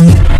Yeah.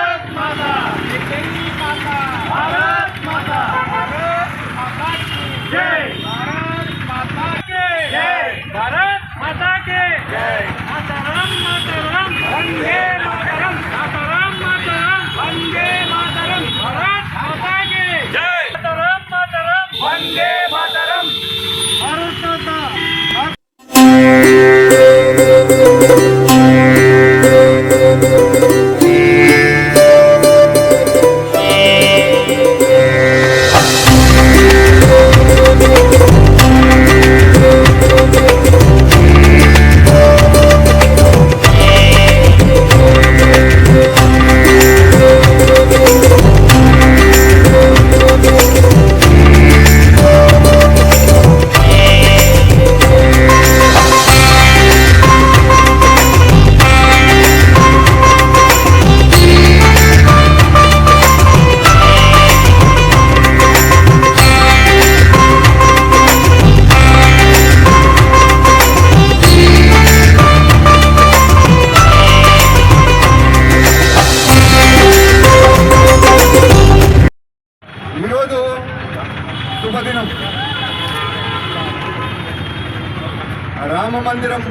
మందిరం.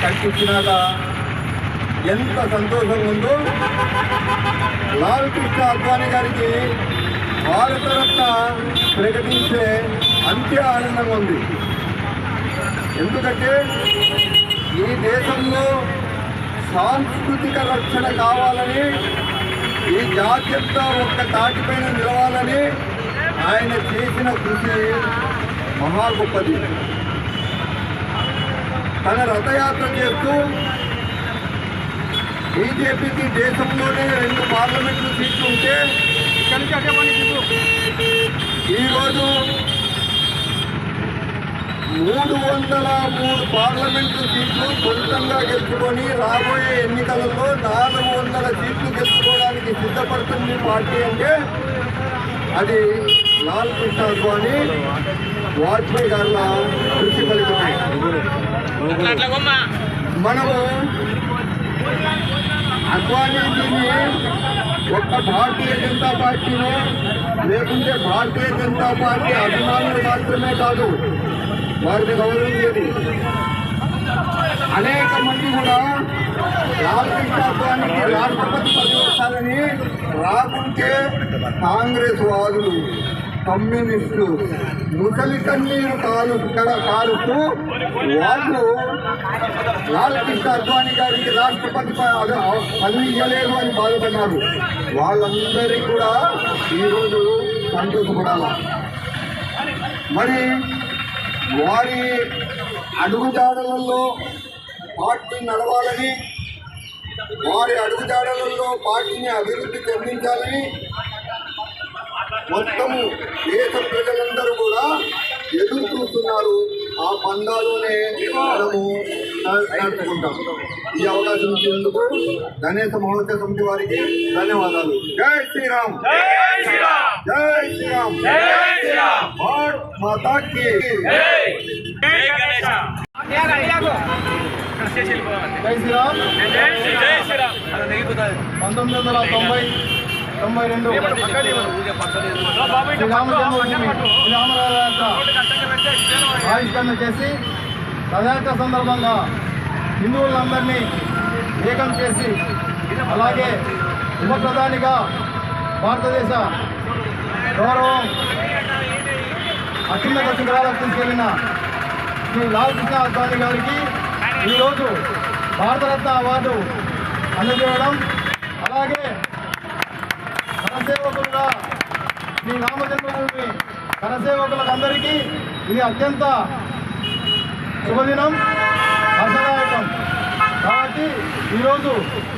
కట్టించినాక ఎంత సంతోషం ఉందో లాల్ కృష్ణ అద్వానీ గారికి భారతరత్న ప్రకటించే అంత్య ఆనందంగా ఉంది. ఎందుకంటే ఈ దేశంలో సాంస్కృతిక రక్షణ కావాలని ఈ జాత్యంతా ఒక్క తాటిపైన నిలవాలని ఆయన చేసిన కృషి మహా గొప్పది. తన రథయాత్ర చేస్తూ బీజేపీకి దేశంలోనే రెండు పార్లమెంట్లు సీట్లు ఉంటే ఈరోజు మూడు వందల మూడు పార్లమెంటు సీట్లు సొంతంగా గెలుచుకొని రాబోయే ఎన్నికలలో నాలుగు వందల సీట్లు గెలుచుకోవడానికి సిద్ధపడుతుంది పార్టీ అంటే అది లాల్ కృష్ణ అద్వానీ వాజ్పేయి గారి కృషి ఫలితమే మనము అద్వానీజీని ఒక్క భారతీయ జనతా పార్టీలో లేకుంటే భారతీయ జనతా పార్టీ అభిమానులు మాత్రమే కాదు వారిని గౌరవించేది. అనేక మంది కూడా రాష్ట్రానికి రాష్ట్రపతి పదవి వస్తారని రాకుంటే కాంగ్రెస్ వాదులు. కమ్యూనిస్టు ముసలి కన్నీరు కాలు కాలుతూ వాళ్ళు లాల్ కృష్ణ అద్వానీ గారికి రాష్ట్రపతి ప- పదవి ఇవ్వలేదు అని బాధపడ్డారు. వాళ్ళందరికీ కూడా ఈరోజు సంతోషపడాల. మరి వారి అడుగుజాడలలో పార్టీ నడవాలని వారి అడుగుజాడలలో పార్టీని అభివృద్ధి చెందించాలని మొత్తము దేశ ప్రజలందరూ కూడా ఎదురు చూస్తున్నారు ఆ పందాలోనే మనము న- నడుచుకుంటాం. ఈ అవకాశం ఇచ్చినందుకు గణేశ మహోత్సవ సమితి వారికి ధన్యవాదాలు. జై శ్రీరామ్. జై శ్రీరామ్. జై శ్రీరామ్. జై శ్రీరామ్. భారత్ మాతా కి. జై జై గణేశ జై శ్రీరామ్. జై జై శ్రీరామ్. పంతొమ్మిది వందల తొంభై తొంభై రెండు. యొక్క ఆవిష్కరణ చేసి రథయాత్ర సందర్భంగా హిందువులందరినీ ఏకం చేసి అలాగే ఉప ప్రధానిగా భారతదేశ గౌరవం అత్యున్నత శిఖరాలకు తీసుకెళ్ళిన శ్రీ లాల్ కృష్ణ అద్వానీ గారికి ఈరోజు భారతరత్న అవార్డు అందజేయడం అలాగే కరసేవకులుగా శ్రీ రామజన్మభూమి కరసేవకులందరికీ ఇది అత్యంత శుభదినం హర్షదాయకం. కాబట్టి ఈరోజు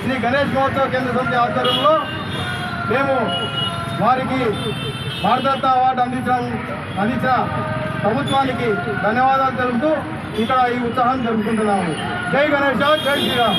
శ్రీ గణేష్ మహోత్సవ కేంద్ర సమితి ఆధ్వర్యంలో మేము వారికి భారతరత్న అవార్డు అందించడం అందించిన ప్రభుత్వానికి ధన్యవాదాలు తెలుపుతూ ఇక్కడ ఈ ఉత్సాహం జరుపుకుంటున్నాము. జై గణేష్ జై శ్రీరామ్.